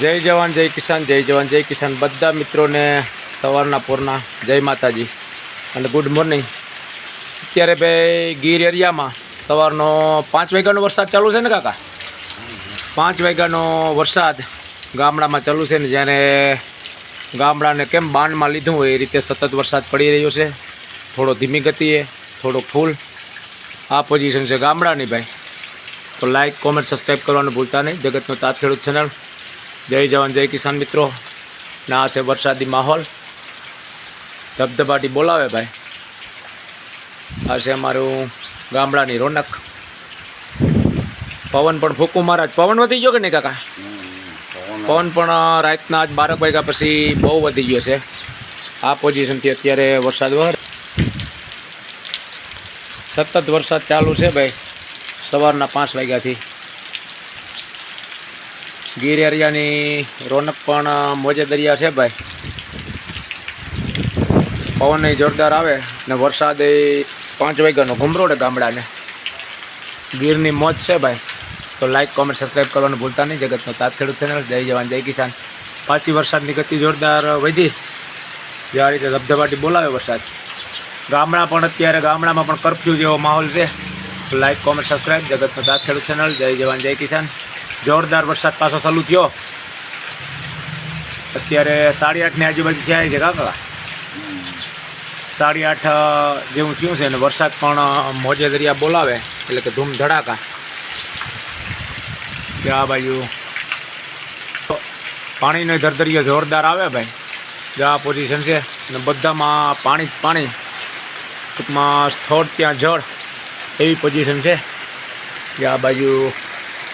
જય જવાન, જય કિસાન, જય જવાન, જય કિસાન. બધા મિત્રોને સવારના પૂરના જય માતાજી અને ગુડ મોર્નિંગ અત્યારે ભાઈ ગીર એરિયામાં સવારનો પાંચ વાગ્યાનો વરસાદ ચાલુ છે ને કાકા? પાંચ વાગ્યાનો વરસાદ ગામડામાં ચાલુ છે ને જ્યારે ગામડાને કેમ બાંધમાં લીધું હોય એ રીતે સતત વરસાદ પડી રહ્યો છે. થોડો ધીમી ગતિએ થોડો ફૂલ આ પોઝિશન છે ગામડાની ભાઈ. તો લાઇક કોમેન્ટ સબસ્ક્રાઈબ કરવાનું ભૂલતા નહીં. જગતનો તાત ખેડૂત ચેનલ જય જવાન જય કિસાન મિત્રો. ના છે વરસાદી માહોલ. ધબધબાટી બોલાવે ભાઈ. આ છે અમારું ગામડાની રોનક. પવન પણ ફૂકું મારા જ પવન વધી ગયો કે નહીં કાકા? પવન. પણ રાતના આજ બારક વાગ્યા પછી બહુ વધી ગયો છે. આ પોઝિશનથી અત્યારે વરસાદ વહે. સતત વરસાદ ચાલુ છે ભાઈ. સવારના પાંચ વાગ્યાથી. ગીર એરિયાની રોનક પણ મોજે દરિયા છે ભાઈ. પવન જોરદાર આવે ને વરસાદ એ પાંચ વાગ્યાનો ઘુમરોડે ગામડાને. ગીરની મોજ છે ભાઈ. તો લાઈક કોમેન્ટ સબસ્ક્રાઈબ કરવાનું ભૂલતા નહીં. જગતનો તાત ખેડૂત ચેનલ જય જવાન, જય કિસાન. પાછી વરસાદની ગતિ જોરદાર વધી. જે આ રીતે ધબધબાટી બોલાવે વરસાદ. ગામડા પણ અત્યારે ગામડામાં પણ કરફ્યુ જેવો માહોલ છે. લાઇક કોમેન્ટ સબસ્ક્રાઈબ જગતનો તાત ખેડૂત ચેનલ જય જવાન, જય કિસાન. જોરદાર વરસાદ પાછો ચાલુ થયો. અત્યારે સાડી આઠની આજુબાજુ થયા છે કાકા? સાડી આઠ જેવું થયું છે અને વરસાદ પણ મોજે દરિયા બોલાવે, એટલે કે ધૂમ ધડાકા. કે આ બાજુ પાણીનો ધરધરિયો જોરદાર આવે ભાઈ. જે આ પોઝિશન છે, અને બધામાં પાણી જ પાણી. ટૂંકમાં સ્થળ ત્યાં જળ. એવી પોઝિશન છે. જે આ બાજુ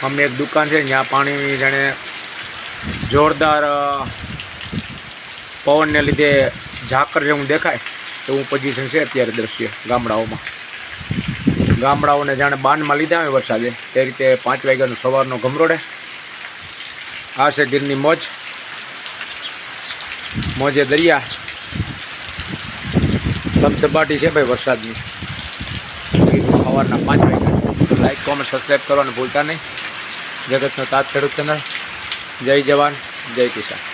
અમે એક દુકાન છે ત્યાં પાણી જાણે જોરદાર પવનને લીધે ઝાકર જેવું દેખાય એવું પોઝિશન છે અત્યારે દ્રશ્ય ગામડાઓમાં. ગામડાઓને જાણે બાનમાં લીધા હોય વરસાદે, તે રીતે પાંચ વાગ્યાનો સવારનો ગમરોડે. આ છે ગીરની મોજ. મોજે દરિયા. ધબધબાટી છે ભાઈ વરસાદની. સવારના પાંચ વાગ્યા. લાઈક કોમેન્ટ સબસ્ક્રાઈબ કરવાનું ભૂલતા નહીં. જગતનો તાત ખેડૂત ચેનલ જય જવાન જય કિસાન.